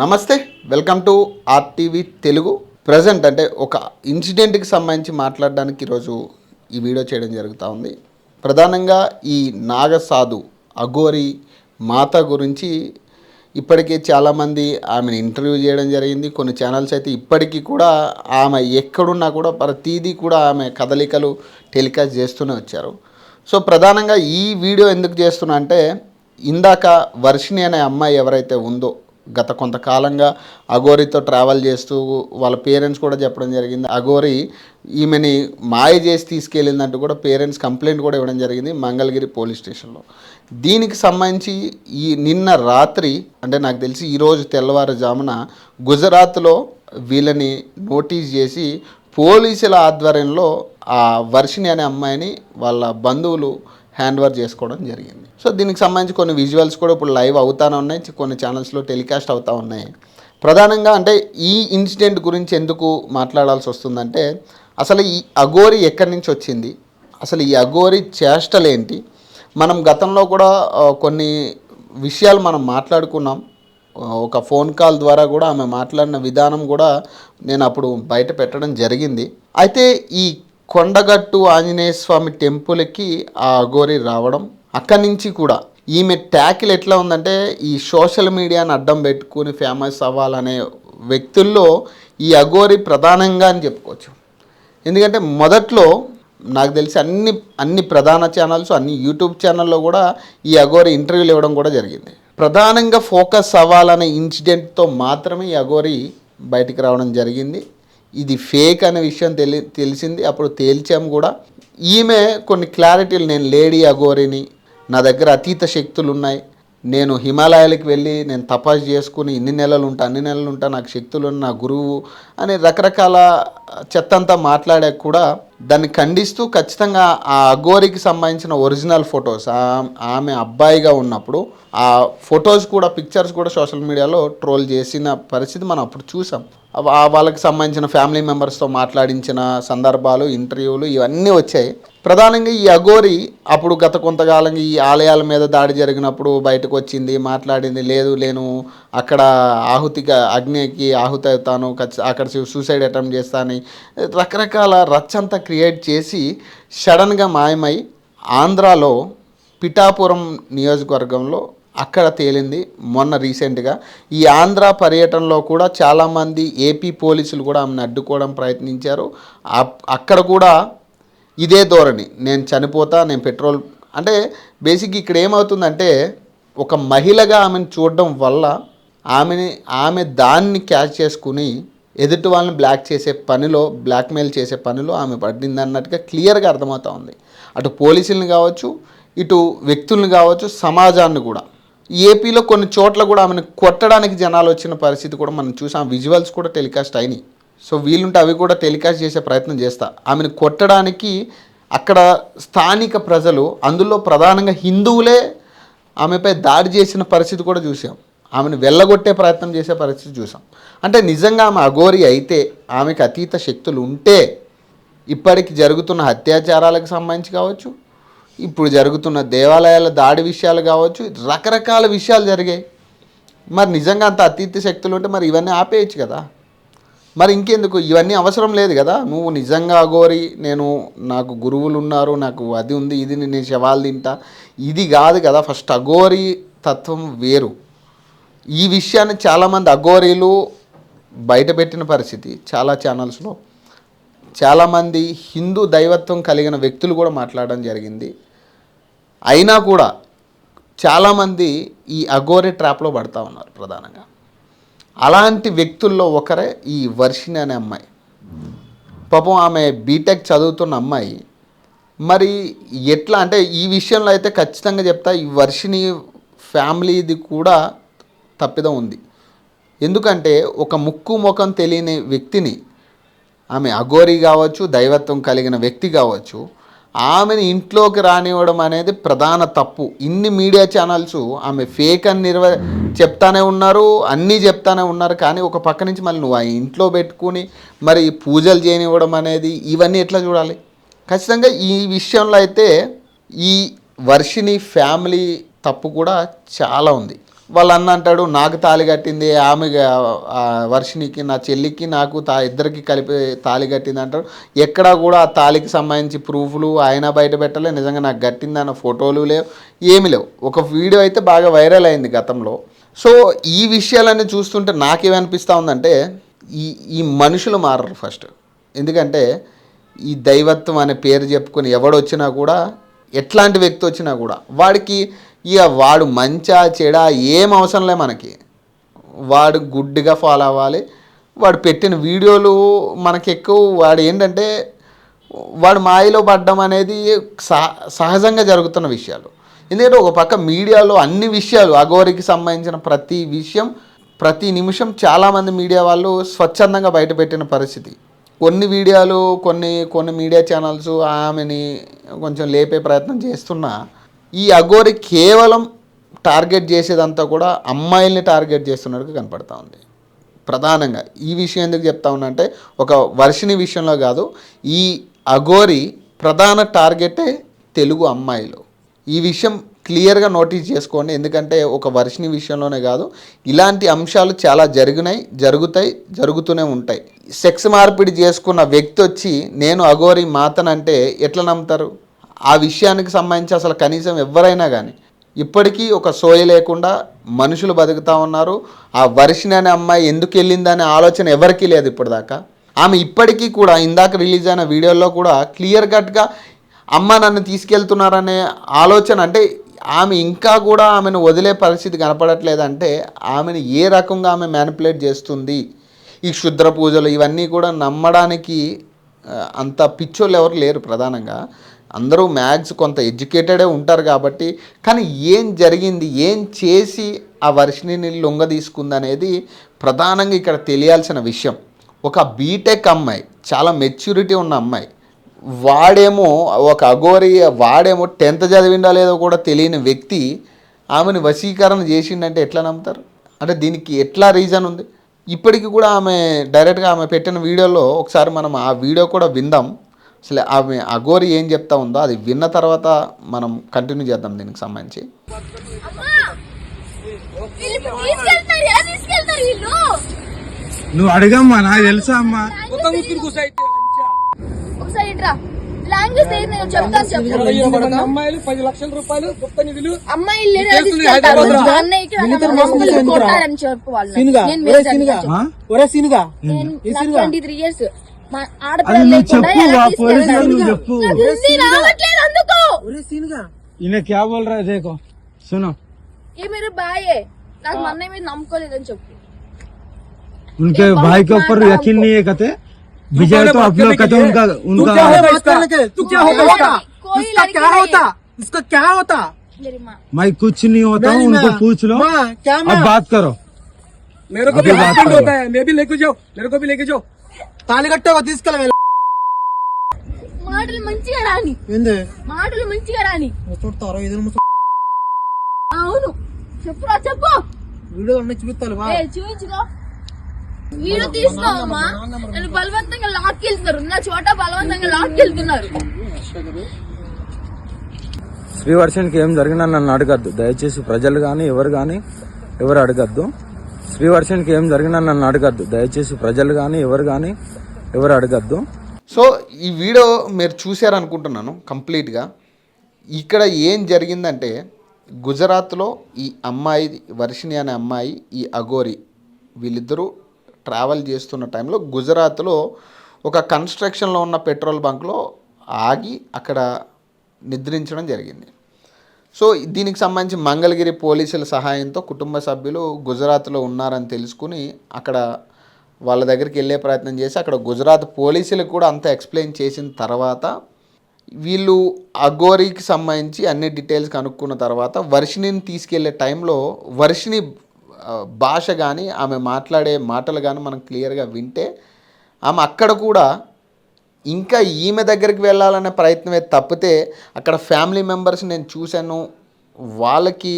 నమస్తే welcome to RTV Telugu. Present అంటే ఒక ఇన్సిడెంట్కి సంబంధించి మాట్లాడడానికి ఈరోజు ఈ వీడియో చేయడం జరుగుతూ ఉంది. ప్రధానంగా ఈ నాగసాధు అఘోరి మాత గురించి ఇప్పటికే చాలామంది ఆమెను ఇంటర్వ్యూ చేయడం జరిగింది. కొన్ని ఛానల్స్ అయితే ఇప్పటికీ కూడా ఆమె ఎక్కడున్నా కూడా ప్రతిదీ కూడా ఆమె కదలికలు టెలికాస్ట్ చేస్తూనే వచ్చారు. సో ప్రధానంగా ఈ వీడియో ఎందుకు చేస్తున్నా అంటే ఇందాక వర్షిణి అనే అమ్మాయి ఎవరైతే ఉందో గత కొంతకాలంగా అఘోరితో ట్రావెల్ చేస్తూ వాళ్ళ పేరెంట్స్ కూడా చెప్పడం జరిగింది. అఘోరి ఈమెని మాయ చేసి తీసుకెళ్ళిందంటూ కూడా పేరెంట్స్ కంప్లైంట్ కూడా ఇవ్వడం జరిగింది మంగళగిరి పోలీస్ స్టేషన్లో. దీనికి సంబంధించి ఈ నిన్న రాత్రి అంటే నాకు తెలిసి ఈరోజు తెల్లవారుజామున గుజరాత్లో వీళ్ళని నోటీస్ చేసి పోలీసుల ఆధ్వర్యంలో ఆ వర్షిణి అనే అమ్మాయిని వాళ్ళ బంధువులు హ్యాండ్ ఓవర్ చేసుకోవడం జరిగింది. సో దీనికి సంబంధించి కొన్ని విజువల్స్ కూడా ఇప్పుడు లైవ్ అవుతానే ఉన్నాయి. కొన్ని ఛానల్స్లో టెలికాస్ట్ అవుతూ ఉన్నాయి. ప్రధానంగా అంటే ఈ ఇన్సిడెంట్ గురించి ఎందుకు మాట్లాడాల్సి వస్తుందంటే అసలు ఈ అఘోరి ఎక్కడి నుంచి వచ్చింది? అసలు ఈ అఘోరి చేష్టలేంటి మనం గతంలో కూడా కొన్ని విషయాలు మనం మాట్లాడుకున్నాం. ఒక ఫోన్ కాల్ ద్వారా కూడా ఆమె మాట్లాడిన విధానం కూడా నేను అప్పుడు బయట పెట్టడం జరిగింది. అయితే ఈ కొండగట్టు ఆంజనేయ స్వామి టెంపుల్కి ఆ అఘోరి రావడం అక్కడి నుంచి కూడా. ఈమె ట్యాకిల్ ఎట్లా ఉందంటే ఈ సోషల్ మీడియాని అడ్డం పెట్టుకుని ఫేమస్ అవ్వాలనే వ్యక్తుల్లో ఈ అఘోరి ప్రధానంగా అని చెప్పుకోవచ్చు. ఎందుకంటే మొదట్లో నాకు తెలిసి అన్ని అన్ని ప్రధాన ఛానల్స్ అన్ని యూట్యూబ్ ఛానల్లో కూడా ఈ అఘోరి ఇంటర్వ్యూలు ఇవ్వడం కూడా జరిగింది. ప్రధానంగా ఫోకస్ అవ్వాలనే ఇన్సిడెంట్తో మాత్రమే ఈ అఘోరి బయటికి రావడం జరిగింది. ఇది ఫేక్ అనే విషయం తెలి తెలిసింది. అప్పుడు తేల్చాము కూడా. ఈమె కొన్ని క్లారిటీలు నేను లేడీ అఘోరిని నా దగ్గర అతీత శక్తులు ఉన్నాయి. నేను హిమాలయాలకు వెళ్ళి నేను తపాసు చేసుకుని ఇన్ని నెలలు ఉంటా అన్ని నెలలు ఉంటా నాకు శక్తులు ఉన్న నా గురువు అని రకరకాల చెత్తంతా మాట్లాడాక కూడా దాన్ని ఖండిస్తూ ఖచ్చితంగా ఆ అఘోరికి సంబంధించిన ఒరిజినల్ ఫొటోస్ ఆమె అబ్బాయిగా ఉన్నప్పుడు ఆ ఫొటోస్ కూడా పిక్చర్స్ కూడా సోషల్ మీడియాలో ట్రోల్ చేసిన పరిస్థితి మనం అప్పుడు చూసాం. ఆ- వాళ్ళకి సంబంధించిన ఫ్యామిలీ మెంబర్స్తో మాట్లాడించిన సందర్భాలు ఇంటర్వ్యూలు ఇవన్నీ వచ్చాయి. ప్రధానంగా ఈ అఘోరి అప్పుడు గత కొంతకాలంగా ఈ ఆలయాల మీద దాడి జరిగినప్పుడు బయటకు వచ్చింది మాట్లాడింది లేదు నేను అక్కడ ఆహుతిగా అగ్నికి ఆహుతి అవుతాను అక్కడ సూసైడ్ అటెంప్ట్ చేస్తాను రకరకాల రచ్చంతా క్రియేట్ చేసి సడన్గా మాయమై ఆంధ్రాలో పిఠాపురం నియోజకవర్గంలో అక్కడ తేలింది మొన్న రీసెంట్గా ఈ ఆంధ్ర పర్యటనలో కూడా చాలామంది ఏపీ పోలీసులు కూడా ఆమెను అడ్డుకోవడం ప్రయత్నించారు. అక్కడ కూడా ఇదే ధోరణి. నేను చనిపోతా నేను పెట్రోల్ అంటే బేసిక్ ఇక్కడ ఏమవుతుందంటే ఒక మహిళగా ఆమెను చూడడం వల్ల ఆమెని ఆమె దాన్ని క్యాచ్ చేసుకుని ఎదుటి వాళ్ళని బ్లాక్ చేసే పనిలో బ్లాక్మెయిల్ చేసే పనిలో ఆమె పడింది అన్నట్టుగా క్లియర్గా అర్థమవుతా ఉంది. అటు పోలీసుల్ని కావచ్చు ఇటు వ్యక్తుల్ని కావచ్చు సమాజాన్ని కూడా. ఏపీలో కొన్ని చోట్ల కూడా ఆమెను కొట్టడానికి జనాలు వచ్చిన పరిస్థితి కూడా మనం చూసాం. విజువల్స్ కూడా టెలికాస్ట్ అయినాయి. సో వీలుంటే అవి కూడా టెలికాస్ట్ చేసే ప్రయత్నం చేస్తా. ఆమెను కొట్టడానికి అక్కడ స్థానిక ప్రజలు అందులో ప్రధానంగా హిందువులే ఆమెపై దాడి చేసిన పరిస్థితి కూడా చూసాం. ఆమెను వెళ్ళగొట్టే ప్రయత్నం చేసే పరిస్థితి చూసాం. అంటే నిజంగా ఆమె అఘోరి అయితే ఆమెకు అతీత శక్తులు ఉంటే ఇప్పటికి జరుగుతున్న అత్యాచారాలకు సంబంధించి కావచ్చు ఇప్పుడు జరుగుతున్న దేవాలయాల దాడి విషయాలు కావచ్చు రకరకాల విషయాలు జరిగాయి. మరి నిజంగా అంత అతీత శక్తులు ఉంటే మరి ఇవన్నీ ఆపేయచ్చు కదా. మరి ఇంకెందుకు? ఇవన్నీ అవసరం లేదు కదా. నువ్వు నిజంగా అఘోరి నేను నాకు గురువులు ఉన్నారు నాకు అది ఉంది ఇది నేను శవాలు తింటా. ఇది కాదు కదా ఫస్ట్ అఘోరి తత్వం వేరు. ఈ విషయాన్ని చాలామంది అఘోరీలు బయటపెట్టిన పరిస్థితి చాలా ఛానల్స్లో చాలామంది హిందూ దైవత్వం కలిగిన వ్యక్తులు కూడా మాట్లాడడం జరిగింది. అయినా కూడా చాలామంది ఈ అఘోరి ట్రాప్లో పడతా ఉన్నారు ప్రధానంగా. అలాంటి వ్యక్తుల్లో ఒకరే ఈ వర్షిణి అనే అమ్మాయి. పాపం ఆమె బీటెక్ చదువుతున్న అమ్మాయి. మరి ఎట్లా అంటే ఈ విషయంలో అయితే ఖచ్చితంగా చెప్తా ఈ వర్షిణి ఫ్యామిలీది కూడా తప్పిదం ఉంది. ఎందుకంటే ఒక ముక్కు ముఖం తెలియని వ్యక్తిని ఆమె అఘోరి కావచ్చు దైవత్వం కలిగిన వ్యక్తి కావచ్చు ఆమెను ఇంట్లోకి రానివ్వడం అనేది ప్రధాన తప్పు. ఇన్ని మీడియా ఛానల్స్ ఆమె ఫేక్ అని నిర్వ చెప్తానే ఉన్నారు అన్నీ చెప్తానే ఉన్నారు కానీ ఒక పక్క నుంచి మళ్ళీ నువ్వు ఆ ఇంట్లో పెట్టుకుని మరి పూజలు చేయనివ్వడం అనేది ఇవన్నీ ఎట్లా చూడాలి? ఖచ్చితంగా ఈ విషయంలో అయితే ఈ వర్షిని ఫ్యామిలీ తప్పు కూడా చాలా ఉంది. వాళ్ళ అన్న అంటాడు నాకు తాళి కట్టింది ఆమె వర్షినికి నా చెల్లికి నాకు తా ఇద్దరికి కలిపి తాళి కట్టింది అంటాడు. ఎక్కడా కూడా ఆ తాళికి సంబంధించి ప్రూఫ్లు ఆయన బయట పెట్టలే. నిజంగా నాకు కట్టింది అన్న ఫోటోలు లేవు ఏమి లేవు. ఒక వీడియో అయితే బాగా వైరల్ అయింది గతంలో. సో ఈ విషయాలన్నీ చూస్తుంటే నాకేమనిపిస్తూ ఉందంటే ఈ ఈ మనుషులు మారరు ఫస్ట్. ఎందుకంటే ఈ దైవత్వం అనే పేరు చెప్పుకొని ఎవడొచ్చినా కూడా ఎట్లాంటి వ్యక్తి వచ్చినా కూడా వాడికి ఇక వాడు మంచా చెడ ఏం అవసరం లే మనకి. వాడు గుడ్డిగా ఫాలో అవ్వాలి. వాడు పెట్టిన వీడియోలు మనకి ఎక్కువ వాడు ఏంటంటే వాడు మాయలో పడ్డం అనేది సహ సహజంగా జరుగుతున్న విషయాలు. ఎందుకంటే ఒక పక్క మీడియాలో అన్ని విషయాలు అఘోరికి సంబంధించిన ప్రతి విషయం ప్రతి నిమిషం చాలామంది మీడియా వాళ్ళు స్వచ్ఛందంగా బయటపెట్టిన పరిస్థితి. కొన్ని వీడియోలు కొన్ని కొన్ని మీడియా ఛానల్స్ ఆమెని కొంచెం లేపే ప్రయత్నం చేస్తున్నా ఈ అఘోరి కేవలం టార్గెట్ చేసేదంతా కూడా అమ్మాయిల్ని టార్గెట్ చేస్తున్నట్టుగా కనపడతా ఉంది. ప్రధానంగా ఈ విషయం ఎందుకు చెప్తా ఉన్నా అంటే ఒక వర్షిని విషయంలో కాదు ఈ అఘోరి ప్రధాన టార్గెటే తెలుగు అమ్మాయిలు. ఈ విషయం క్లియర్గా నోటీస్ చేసుకోండి ఎందుకంటే ఒక వర్షిని విషయంలోనే కాదు ఇలాంటి అంశాలు చాలా జరిగినాయి జరుగుతాయి జరుగుతూనే ఉంటాయి. సెక్స్ మార్పిడి చేసుకున్న వ్యక్తి వచ్చి నేను అఘోరి మాతనంటే ఎట్లా నమ్ముతారు? ఆ విషయానికి సంబంధించి అసలు కనీసం ఎవరైనా కానీ ఇప్పటికీ ఒక సోయ లేకుండా మనుషులు బతుకుతూ ఉన్నారు. ఆ వర్షిని అనే అమ్మాయి ఎందుకు వెళ్ళిందనే ఆలోచన ఎవరికీ లేదు ఇప్పటిదాకా. ఆమె ఇప్పటికీ కూడా ఇందాక రిలీజ్ అయిన వీడియోలో కూడా క్లియర్ కట్గా అమ్మ నన్ను తీసుకెళ్తున్నారనే ఆలోచన అంటే ఆమె ఇంకా కూడా ఆమెను వదిలే పరిస్థితి కనపడట్లేదంటే ఆమెను ఏ రకంగా ఆమె మ్యానిపులేట్ చేస్తుంది? ఈ క్షుద్ర పూజలు ఇవన్నీ కూడా నమ్మడానికి అంత పిచ్చోళ్ళు ఎవరు లేరు ప్రధానంగా. అందరూ మ్యాథ్స్ కొంత ఎడ్యుకేటెడే ఉంటారు కాబట్టి కానీ ఏం జరిగింది ఏం చేసి ఆ వర్షిని లొంగ తీసుకుంది అనేది ప్రధానంగా ఇక్కడ తెలియాల్సిన విషయం. ఒక బీటెక్ అమ్మాయి చాలా మెచ్యూరిటీ ఉన్న అమ్మాయి వాడేమో ఒక అఘోరి వాడేమో టెన్త్ చదివిండా లేదో కూడా తెలియని వ్యక్తి ఆమెను వశీకరణ చేసిండంటే ఎట్లా నమ్ముతారు? అంటే దీనికి ఎట్లా రీజన్ ఉంది? ఇప్పటికి కూడా ఆమె డైరెక్ట్గా ఆమె పెట్టిన వీడియోలో ఒకసారి మనం ఆ వీడియో కూడా విందాం. అసలు ఆమె అఘోరి ఏం చెప్తా ఉందో అది విన్న తర్వాత మనం కంటిన్యూ చేద్దాం దీనికి సంబంధించి. నువ్వు అడగమ్మా నాకు తెలుసా అమ్మా. ఒకసారి ఇట్రా. లాంగ్వేజ్ ఏంటి నేను చెప్తాను అమ్మాయిలు పది లక్షల రూపాయలు గుప్త నిధులు. అన్నయ్యకి కొట్టారని చెప్పు వాళ్ళు. నేను ట్వంటీ త్రీ ఇయర్స్ మా అది ఆడపిల్లలు నువ్వు లేకుండా చెప్పు ఎలా ఆ పోలీసులు తీసుకెళ్తారు? నువ్వు చెప్పు నాకు హిందీ రావట్లేదు అందుకు ఒరే సీనుగా इन्हें क्या बोल रहा है देखो सुनो ఏ మీరు బాయే నాకు మా అన్నయ్య మీద నమ్మకోలేదని చెప్పు उनके भाई के ऊपर यकीन नहीं है कहते विजय तो आप लोग कहते उनका तू क्या उनका होगा इसका तू क्या होगा इसका कोई इसका लड़की क्या नहीं। होता इसका क्या होता मेरी माँ मैं कुछ नहीं होता हूँ नहीं, उनको मैं- पूछ लो मैं- क्या मैं- अब बात करो मेरे को अभी भी बात हस्बैंड करो। होता है मैं भी लेके जाओ मेरे को भी लेके जाओ తాళి కట్టావా తీసుకెళ్ళ మాటలు మంచిగా రాని. ఏంది? మాటలు మంచిగా రాని. చూడతారు ఇది అవును. చెప్పురా చెప్పు. వీడియో అన్నీ చూపిస్తాను చూపించుకో. వీడియో తీసుకోవమ్మా. నన్ను బలవంతంగా లాక్కెళ్తున్నారు నా చోట బలవంతంగా లాక్కెళ్తున్నారు శ్రీవర్షన్కి ఏం జరిగినా నన్ను అడగద్దు. దయచేసి ప్రజలు కానీ ఎవరు కానీ ఎవరు అడగద్దు. శ్రీవర్షన్కి ఏం జరిగినా నన్ను అడగద్దు. దయచేసి ప్రజలు కానీ ఎవరు కానీ ఎవరు అడగద్దు. సో ఈ వీడియో మీరు చూశారనుకుంటున్నాను కంప్లీట్గా. ఇక్కడ ఏం జరిగిందంటే గుజరాత్లో ఈ అమ్మాయి వర్షిణి అనే అమ్మాయి ఈ అఘోరి వీళ్ళిద్దరూ ట్రావెల్ చేస్తున్న టైంలో గుజరాత్లో ఒక కన్స్ట్రక్షన్లో ఉన్న పెట్రోల్ బంక్లో ఆగి అక్కడ నిద్రించడం జరిగింది. సో దీనికి సంబంధించి మంగళగిరి పోలీసుల సహాయంతో కుటుంబ సభ్యులు గుజరాత్లో ఉన్నారని తెలుసుకుని అక్కడ వాళ్ళ దగ్గరికి వెళ్ళే ప్రయత్నం చేసి అక్కడ గుజరాత్ పోలీసులకు కూడా అంతా ఎక్స్ప్లెయిన్ చేసిన తర్వాత వీళ్ళు అఘోరికి సంబంధించి అన్ని డీటెయిల్స్ కనుక్కున్న తర్వాత వర్షిణిని తీసుకెళ్ళే టైంలో వర్షిణి భాష కానీ ఆమె మాట్లాడే మాటలు కానీ మనం క్లియర్గా వింటే ఆమె అక్కడ కూడా ఇంకా ఈమె దగ్గరికి వెళ్ళాలనే ప్రయత్నమే తప్పితే అక్కడ ఫ్యామిలీ మెంబర్స్ నేను చూశాను. వాళ్ళకి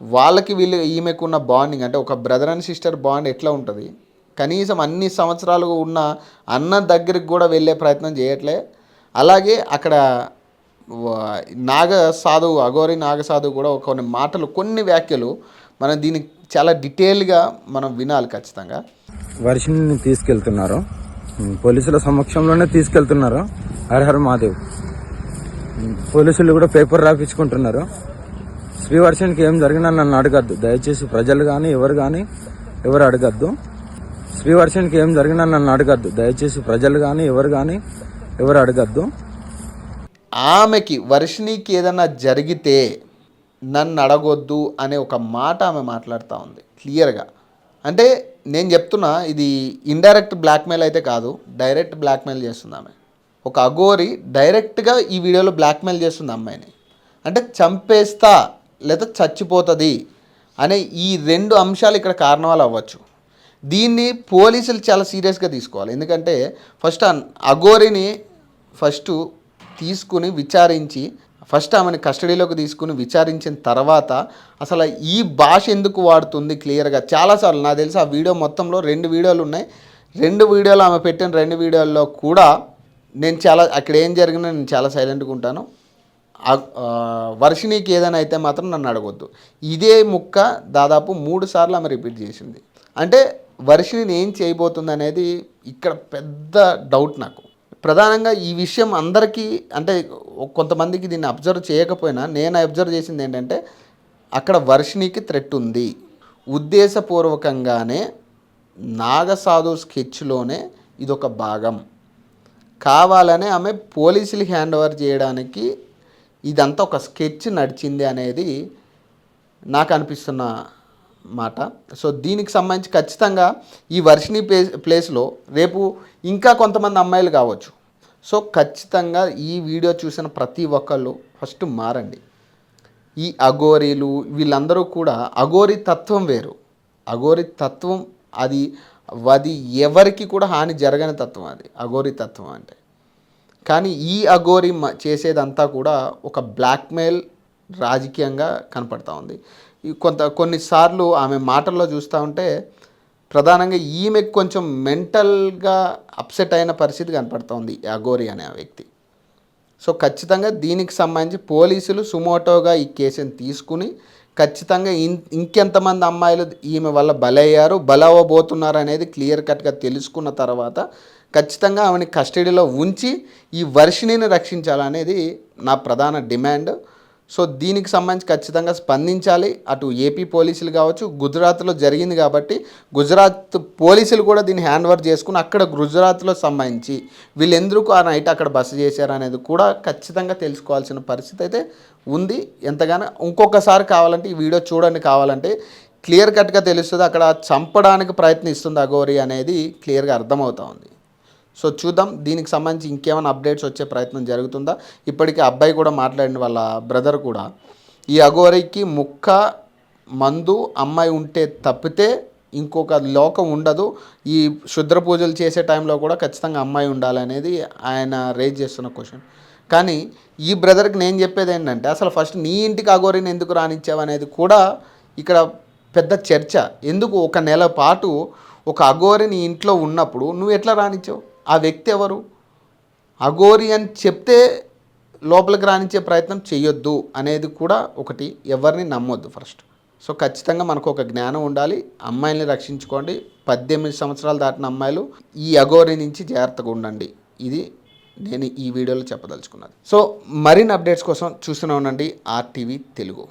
వాళ్ళకి వీళ్ళు ఈమెకున్న బాండింగ్ అంటే ఒక బ్రదర్ అండ్ సిస్టర్ బాండ్ ఎట్లా ఉంటుంది? కనీసం అన్ని సంవత్సరాలు ఉన్న అన్న దగ్గరికి కూడా వెళ్ళే ప్రయత్నం చేయట్లే. అలాగే అక్కడ నాగ సాధువు అఘోరి నాగ సాధువు కూడా కొన్ని మాటలు కొన్ని వ్యాఖ్యలు మనం దీనికి చాలా డీటెయిల్గా మనం వినాలి ఖచ్చితంగా. వర్షిని తీసుకెళ్తున్నారు. పోలీసుల సమక్షంలోనే తీసుకెళ్తున్నారు. హరిహర మహాదేవ్. పోలీసులు కూడా పేపర్ రాపించుకుంటున్నారు. శ్రీవర్షన్కి ఏం జరిగినా నన్ను అడగద్దు. దయచేసి ప్రజలు కానీ ఎవరు కానీ ఎవరు అడగద్దు. శ్రీవర్షన్కి ఏం జరిగినా నన్ను అడగద్దు. దయచేసి ప్రజలు కానీ ఎవరు కానీ ఎవరు అడగద్దు. ఆమెకి వర్షిణికి ఏదైనా జరిగితే నన్ను అడగొద్దు అనే ఒక మాట ఆమె మాట్లాడుతూ ఉంది. క్లియర్గా. అంటే నేను చెప్తున్నా ఇది ఇండైరెక్ట్ బ్లాక్మెయిల్ అయితే కాదు డైరెక్ట్ బ్లాక్మెయిల్ చేస్తుంది ఆమె. ఒక అఘోరి డైరెక్ట్గా ఈ వీడియోలో బ్లాక్మెయిల్ చేస్తుంది అమ్మాయిని. అంటే చంపేస్తా లేదా చచ్చిపోతుంది అనే ఈ రెండు అంశాలు ఇక్కడ కారణాలు అవ్వచ్చు. దీన్ని పోలీసులు చాలా సీరియస్గా తీసుకోవాలి. ఎందుకంటే ఫస్ట్ అఘోరిని ఫస్ట్ తీసుకుని విచారించి ఫస్ట్ ఆమెను కస్టడీలోకి తీసుకుని విచారించిన తర్వాత అసలు ఈ భాష ఎందుకు వాడుతుంది క్లియర్గా? చాలాసార్లు నాకు తెలిసి ఆ వీడియో మొత్తంలో రెండు వీడియోలు ఉన్నాయి. రెండు వీడియోలు ఆమె పెట్టిన రెండు వీడియోల్లో కూడా నేను చాలా అక్కడ ఏం జరిగినా నేను చాలా సైలెంట్గా ఉంటాను. ఆ- ఏదైనా అయితే మాత్రం నన్ను అడగొద్దు. ఇదే ముక్క దాదాపు మూడు సార్లు ఆమె రిపీట్ చేసింది. అంటే వర్షిని ఏం చేయబోతుంది అనేది ఇక్కడ పెద్ద డౌట్ నాకు. ప్రధానంగా ఈ విషయం అందరికీ అంటే కొంతమందికి దీన్ని అబ్జర్వ్ చేయకపోయినా నేను అబ్జర్వ్ చేసింది ఏంటంటే అక్కడ వర్షిణికి థ్రెట్ ఉంది. ఉద్దేశపూర్వకంగానే నాగసాధు స్కెచ్లోనే ఇదొక భాగం. కావాలనే ఆమె పోలీసులు హ్యాండ్ ఓవర్ చేయడానికి ఇదంతా ఒక స్కెచ్ నడిచింది అనేది నాకు అనిపిస్తున్న మాట. సో దీనికి సంబంధించి ఖచ్చితంగా ఈ వర్షిణి ప్లేస్లో రేపు ఇంకా కొంతమంది అమ్మాయిలు కావచ్చు. సో ఖచ్చితంగా ఈ వీడియో చూసిన ప్రతి ఒక్కళ్ళు ఫస్ట్ మారండి. ఈ అఘోరీలు వీళ్ళందరూ కూడా అఘోరి తత్వం వేరు. అఘోరి తత్వం అది అది ఎవరికి కూడా హాని జరగని తత్వం అది. అఘోరి తత్వం అంటే. కానీ ఈ అఘోరి మ- చేసేదంతా కూడా ఒక బ్లాక్మెయిల్ రాజకీయంగా కనపడతా ఉంది. కొంత కొన్నిసార్లు ఆమె మాటల్లో చూస్తూ ఉంటే ప్రధానంగా ఈమె కొంచెం మెంటల్గా అప్సెట్ అయిన పరిస్థితి కనపడుతోంది అఘోరి అనే ఆ వ్యక్తి. సో ఖచ్చితంగా దీనికి సంబంధించి పోలీసులు సుమోటోగా ఈ కేసుని తీసుకుని ఖచ్చితంగా ఇన్ ఇంకెంతమంది అమ్మాయిలు ఈమె వల్ల బలయ్యారు బలవబోతున్నారు అనేది క్లియర్ కట్గా తెలుసుకున్న తర్వాత ఖచ్చితంగా ఆమెని కస్టడీలో ఉంచి ఈ వర్షిణిని రక్షించాలనేది నా ప్రధాన డిమాండ్. సో దీనికి సంబంధించి ఖచ్చితంగా స్పందించాలి. అటు ఏపీ పోలీసులు కావచ్చు గుజరాత్లో జరిగింది కాబట్టి గుజరాత్ పోలీసులు కూడా దీన్ని హ్యాండ్ ఓవర్ చేసుకుని అక్కడ గుజరాత్లో సంబంధించి వీళ్ళు ఎందుకు ఆ నైట్ అక్కడ బస చేశారు అనేది కూడా ఖచ్చితంగా తెలుసుకోవాల్సిన పరిస్థితి అయితే ఉంది. ఎంతగానో ఇంకొకసారి కావాలంటే ఈ వీడియో చూడండి. కావాలంటే క్లియర్ కట్గా తెలుస్తుంది. అక్కడ చంపడానికి ప్రయత్నిస్తుంది అఘోరి అనేది క్లియర్గా అర్థమవుతా ఉంది. సో చూద్దాం దీనికి సంబంధించి ఇంకేమైనా అప్డేట్స్ వచ్చే ప్రయత్నం జరుగుతుందా? ఇప్పటికీ అబ్బాయి కూడా మాట్లాడిన వాళ్ళ బ్రదర్ కూడా. ఈ అఘోరికి ముక్క మందు అమ్మాయి ఉంటే తప్పితే ఇంకొక లోకం ఉండదు. ఈ శుద్ర పూజలు చేసే టైంలో కూడా ఖచ్చితంగా అమ్మాయి ఉండాలనేది ఆయన రేజ్ చేస్తున్న క్వశ్చన్ కానీ ఈ బ్రదర్కి నేను చెప్పేది ఏంటంటే అసలు ఫస్ట్ నీ ఇంటికి అఘోరిని ఎందుకు రానిచ్చావు అనేది కూడా ఇక్కడ పెద్ద చర్చ. ఎందుకు ఒక నెల పాటు ఒక అఘోరి నీ ఇంట్లో ఉన్నప్పుడు నువ్వు ఎట్లా రానిచ్చావు? ఆ వ్యక్తి ఎవరు? అఘోరి అని చెప్తే లోపలికి రాణించే ప్రయత్నం చేయొద్దు అనేది కూడా ఒకటి ఎవరిని నమ్మొద్దు ఫస్ట్. సో ఖచ్చితంగా మనకు ఒక జ్ఞానం ఉండాలి. అమ్మాయిల్ని రక్షించుకోండి. పద్దెనిమిది సంవత్సరాలు దాటిన అమ్మాయిలు ఈ అఘోరి నుంచి జాగ్రత్తగా ఉండండి. ఇది నేను ఈ వీడియోలో చెప్పదలుచుకున్నది. సో మరిన్ని అప్డేట్స్ కోసం చూస్తూనే ఉండండి. ఆర్టీవీ తెలుగు.